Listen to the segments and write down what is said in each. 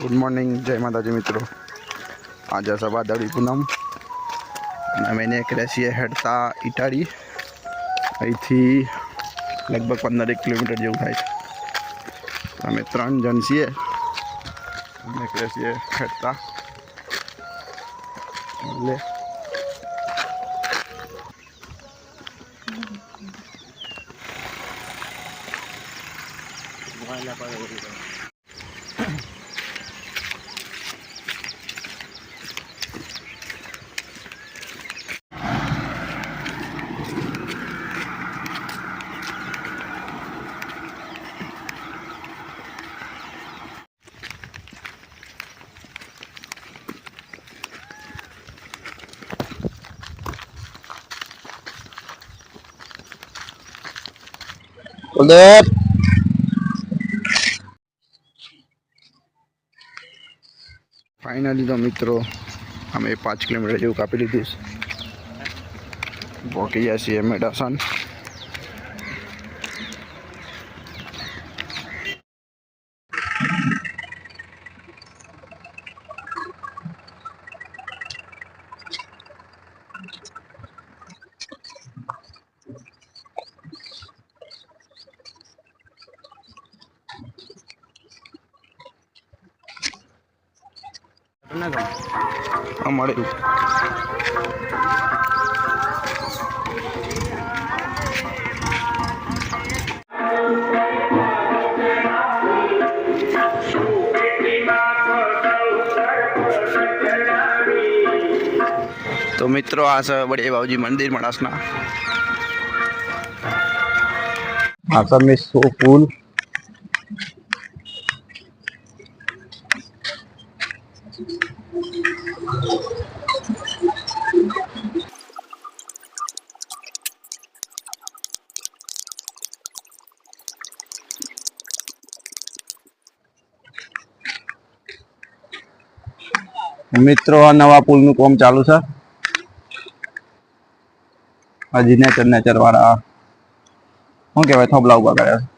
Good morning જય માતાજી મિત્રો. આજે સવા દળી પૂનમ. અમે નીકળ્યા છીએ હેડતા ઇટાળી અહીંથી લગભગ પંદર એક કિલોમીટર જેવું થાય છે. અમે ત્રણ જણ છીએ. નીકળ્યા છીએ હેડતા. એટલે કુલદીપ ફાઇનલી તો મિત્રો, અમે પાંચ કિલોમીટર જેવું કાપી લીધું છે. પહોંચી ગયા છીએ મેડાસન અમારે તો મિત્રો આ છે બડે બાવજી મંદિર મણાસના આ તમે સો પુલ મિત્રો આ નવા પુલનું કામ ચાલુ છે હજી નેચર નેચર વાળા શું કહેવાય થોબલા ઉભા કર્યા છે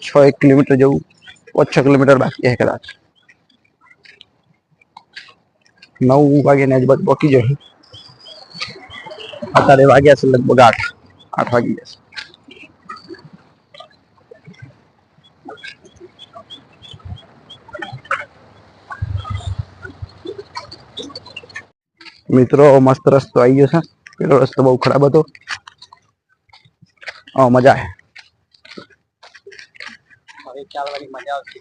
છ એક કિલોમીટર જેવું પાંચ છ કિલોમીટર બાકી છે કદાચ નવ વાગ્યાની આજુબાજુ પહોંચી જશે અત્યારે વાગ્યા છે લગભગ આઠ આઠ વાગી જશે મિત્રો મસ્ત રસ્તો આવી ગયો છે પેલો રસ્તો બહુ ખરાબ હતો હા મજા આવે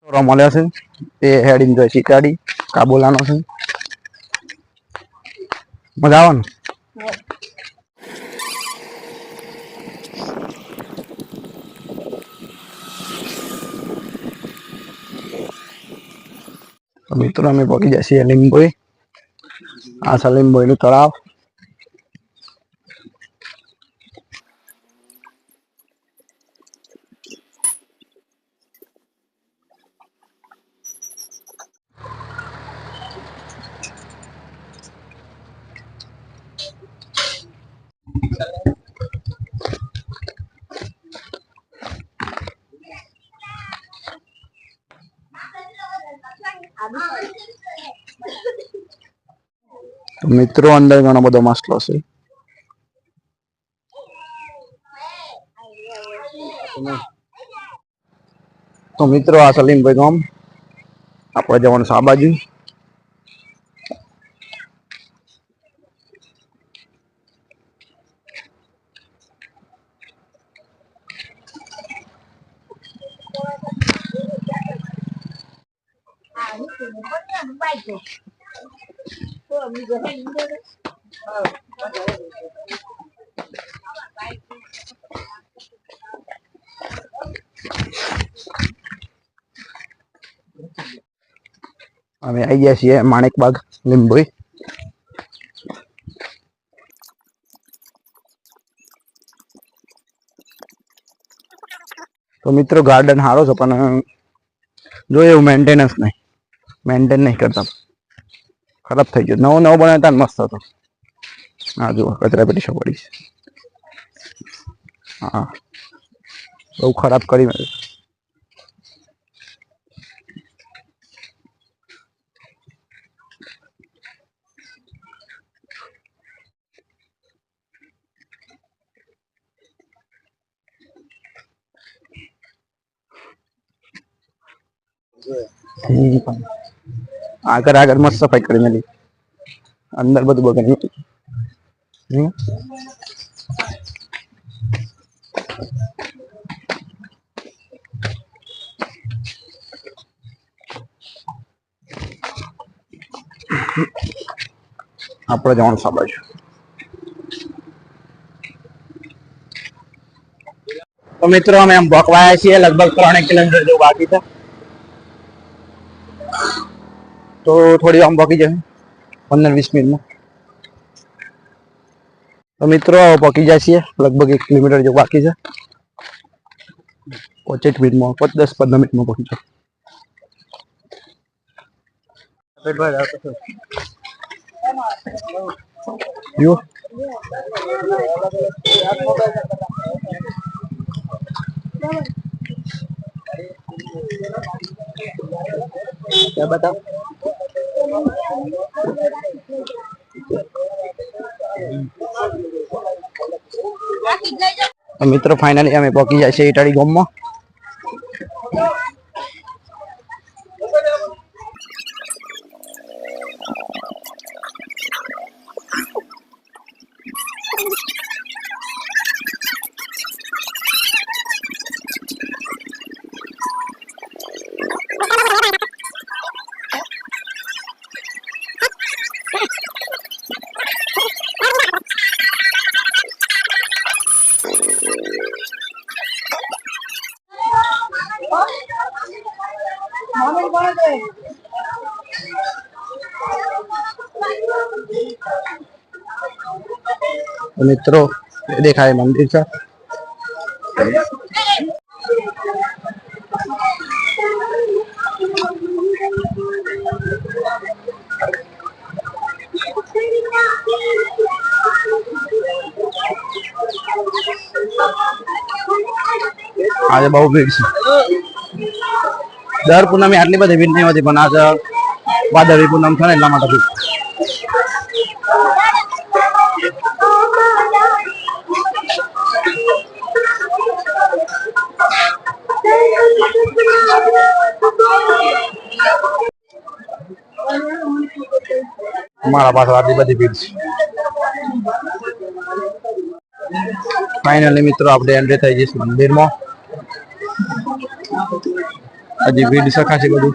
છોરો મળ્યો છે. તે હેડ જાય શીકાડી કાબુલાનો છે. મજા આવવાનું મિત્રો, અમે પહોંચી છીએ લીંબોઈ આ છે લીંબોઈ નું તળાવ. મિત્રો અંદર ઘણો બધો મસલો છે તો મિત્રો આ સલીમભાઈ ગામ આપણે જવાનું છે આ બાજુ અમે આવી ગયા છીએ માણેકબાગ લીંબોઈ. તો મિત્રો ગાર્ડન સારો છે, પણ જોઈએ એવું મેન્ટેનન્સ નહીં. મેન્ટેન નહીં કરતા ખરાબ થઈ ગયું નવો નવો બનાવતા મસ્ત હતો હા જુઓ કચરા પેટી સૌ પડી છે હા બહુ ખરાબ કરી નાખ્યું. આગળ આગળ મસ્ત સફાઈ કરી મેલી. અંદર બધું બગાડી હમ. આપણે જવાનું સાંભળે તો મિત્રો, અમે એમ ભોકવાયા છીએ, લગભગ ત્રણેક કિલોમીટર જેવું બાકી છે. તો થોડી આમ પકી જશે પંદર વીસ મિનિટમાં તો મિત્રો પકી જાય છીએ લગભગ એક કિલોમીટર જેવું બાકી છે પચીસ મિનિટમાં પાંચ દસ પંદર મિનિટમાં પહોંચી જાવ જો क्या बताओ તો મિત્રો ફાઇનલી અમે પહોંચી જાય છે ઇટાળી ગામમાં तो मित्रों देखा है मंदिर का आज भाऊ भीड दर पुन्हा मी आटली मध्ये भीड नाही मध्ये पण आज वादळी पुन्हा ठरायला माझा भीड મારા પાસે આટલી બધી ભીડ છે. ફાઇનલી મિત્રો, આપણે એન્ટ્રી થઈ જઈશ મંદિરમાં. હજી ભીડ સખાશે બધું.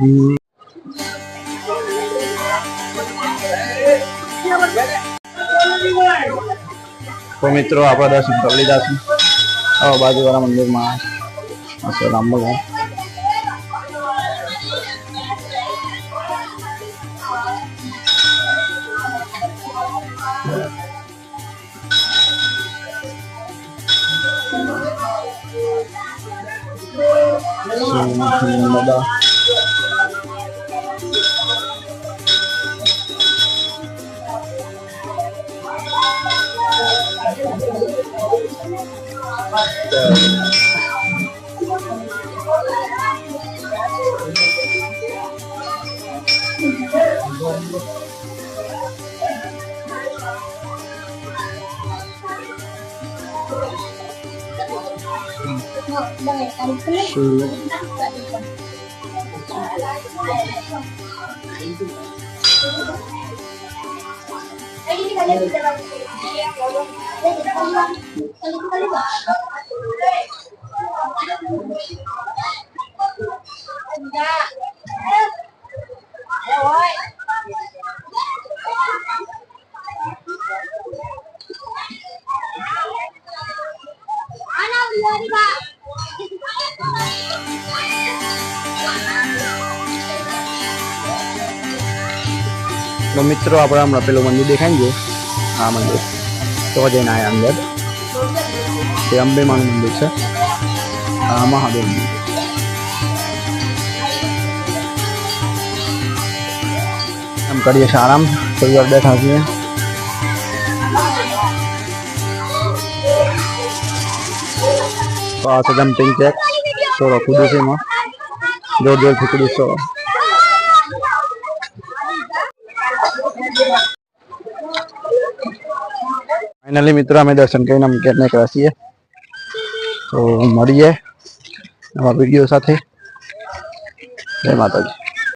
Pemitro apa dah sempat lihat Oh baju orang mandir mas Masih rambut ya uh, Sư Thank you. Tidak. તો મિત્રો, આપણે હમણાં પેલું મંદિર દેખાય ને આ મંદિર. તો જઈને આવ્યા અંદર. તે અંબે માનું મંદિર છે. આ મહાદેવ મંદિર. એમ કરીએ છીએ આરામ થોડી વાર બેઠા છીએ. તો આ છે જમ્પિંગ ચેક થોડો કૂદું છે એમાં. જોર જોરથી કૂદું છો ફાઇનલી મિત્રો, અમે દર્શન કરીને અમે ઘેર નીકળ્યા છીએ. તો મળીએ નવા વીડિયો સાથે. જય માતાજી.